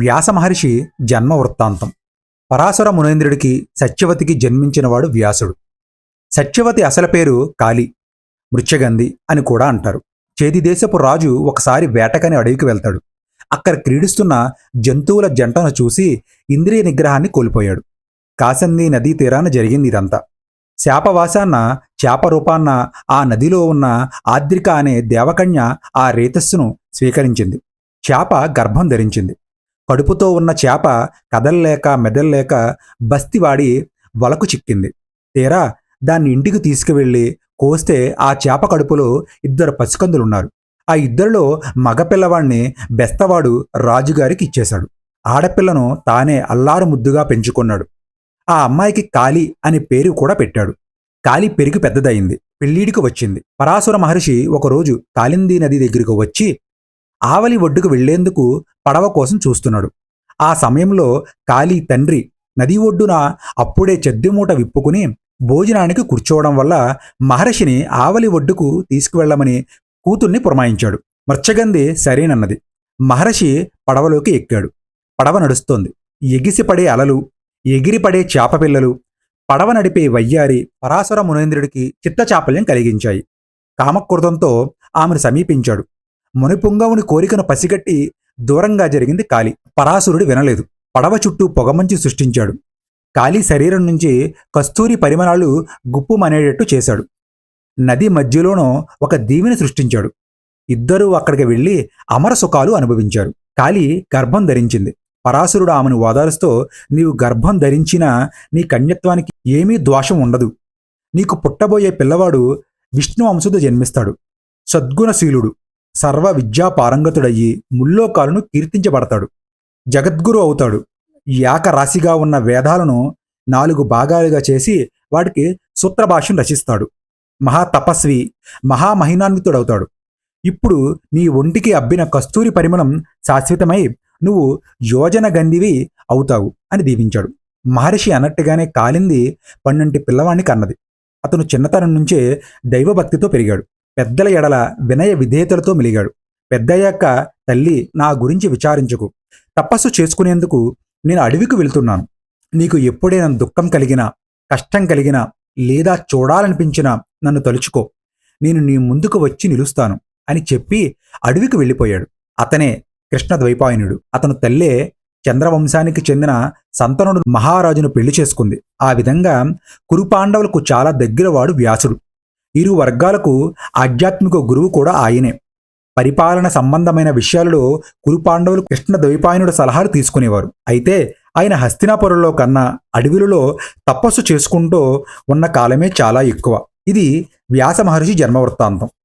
వ్యాసమహర్షి జన్మ వృత్తాంతం పరాశర మునేంద్రుడికి సత్యవతికి జన్మించినవాడు వ్యాసుడు. సత్యవతి అసలు పేరు కాళి మృత్యగంధి అని కూడా అంటారు. చేది దేశపు రాజు ఒకసారి వేటకని అడవికి వెళ్తాడు. అక్కడ క్రీడిస్తున్న జంతువుల జంటను చూసి ఇంద్రియ నిగ్రహాన్ని కోల్పోయాడు. కాసంది నదీ తీరాన జరిగింది ఇదంతా. శాపవాసాన్న చేప రూపాన్న ఆ నదిలో ఉన్న ఆద్రిక అనే దేవకన్య ఆ రేతస్సును స్వీకరించింది. చేప గర్భం ధరించింది. కడుపుతో ఉన్న చేప కదల్లేక మెదల్లేక బస్తివాడి వలకు చిక్కింది. తీరా దాన్ని ఇంటికి తీసుకువెళ్ళి కోస్తే ఆ చేప కడుపులో ఇద్దరు పసికందులున్నారు. ఆ ఇద్దరిలో మగపిల్లవాణ్ణి బెస్తవాడు రాజుగారికి ఇచ్చేశాడు. ఆడపిల్లను తానే అల్లారు ముద్దుగా పెంచుకున్నాడు. ఆ అమ్మాయికి కాళీ అనే పేరు కూడా పెట్టాడు. కాళీ పెరిగి పెద్దదయింది. పెళ్ళీడికి వచ్చింది. పరాశుర మహర్షి ఒకరోజు కాళిందీ నది దగ్గరకు వచ్చి ఆవలి ఒడ్డుకు వెళ్ళేందుకు పడవ కోసం చూస్తున్నాడు. ఆ సమయంలో కాళీ తండ్రి నది ఒడ్డున అప్పుడే చెద్దెమూట విప్పుకుని భోజనానికి కూర్చోవడం వల్ల మహర్షిని ఆవలి ఒడ్డుకు తీసుకువెళ్ళమని కూతుర్ని పురమాయించాడు. మర్చగంది సరేనన్నది. మహర్షి పడవలోకి ఎక్కాడు. పడవ నడుస్తోంది. ఎగిసిపడే అలలు ఎగిరిపడే చేపపిల్లలు పడవ నడిపే వయ్యారి పరాశర మునేంద్రుడికి చిత్తచాపల్యం కలిగించాయి. కామక్రోధంతో ఆమెను సమీపించాడు. మునిపుంగవుని కోరికను పసిగట్టి దూరంగా జరిగింది కాలి పరాశురుడు వినలేదు. పడవ చుట్టూ పొగమంచి సృష్టించాడు. కాలి శరీరం నుంచి కస్తూరి పరిమళాలు గుప్పుమనేటట్టు చేశాడు. నది మధ్యలోనో ఒక దీవిని సృష్టించాడు. ఇద్దరూ అక్కడికి వెళ్ళి అమర సుఖాలు అనుభవించారు. కాళీ గర్భం ధరించింది. పరాశురుడు ఆమెను ఓదారుస్తూ నీవు గర్భం ధరించినా నీ కన్యత్వానికి ఏమీ దోషం ఉండదు. నీకు పుట్టబోయే పిల్లవాడు విష్ణు వంశుడు జన్మిస్తాడు. సద్గుణశీలుడు. సర్వ విద్యా పారంగతుడయ్యి ముల్లోకాలను కీర్తించబడతాడు. జగద్గురు అవుతాడు. ఏకరాశిగా ఉన్న వేదాలను నాలుగు భాగాలుగా చేసి వాటికి సూత్రభాష్యం రచిస్తాడు. మహాతపస్వి మహామహినాన్వితుడవుతాడు ఇప్పుడు నీ ఒంటికి అబ్బిన కస్తూరి పరిమళం శాశ్వతమై నువ్వు యోజన గంధివి అవుతావు అని దీవించాడు. మహర్షి అన్నట్టుగానే కాలింది పన్నెంటి పిల్లవాణ్ణి కన్నది. అతను చిన్నతనం నుంచే దైవభక్తితో పెరిగాడు. పెద్దల ఎడల వినయ విధేయతలతో మెలిగాడు. పెద్దయ్యాక తల్లి నా గురించి విచారించకు. తపస్సు చేసుకునేందుకు నేను అడవికి వెళ్తున్నాను. నీకు ఎప్పుడైనా దుఃఖం కలిగినా కష్టం కలిగినా లేదా చూడాలనిపించినా నన్ను తలుచుకో. నేను నీ ముందుకు వచ్చి నిలుస్తాను అని చెప్పి అడవికి వెళ్ళిపోయాడు. అతనే కృష్ణ ద్వైపాయనుడు. అతను తల్లే చంద్రవంశానికి చెందిన సంతనుడు మహారాజును పెళ్ళి చేసుకుంది. ఆ విధంగా కురుపాండవులకు చాలా దగ్గరవాడు వ్యాసుడు. ఇరు వర్గాలకు ఆధ్యాత్మిక గురువు కూడా ఆయనే. పరిపాలన సంబంధమైన విషయాలలో కురుపాండవులు కృష్ణ ద్వైపాయనుడు సలహాలు తీసుకునేవారు. అయితే ఆయన హస్తినాపురంలో కన్నా అడవిలలో తపస్సు చేసుకుంటూ ఉన్న కాలమే చాలా ఎక్కువ. ఇది వ్యాస మహర్షి జన్మ వృత్తాంతం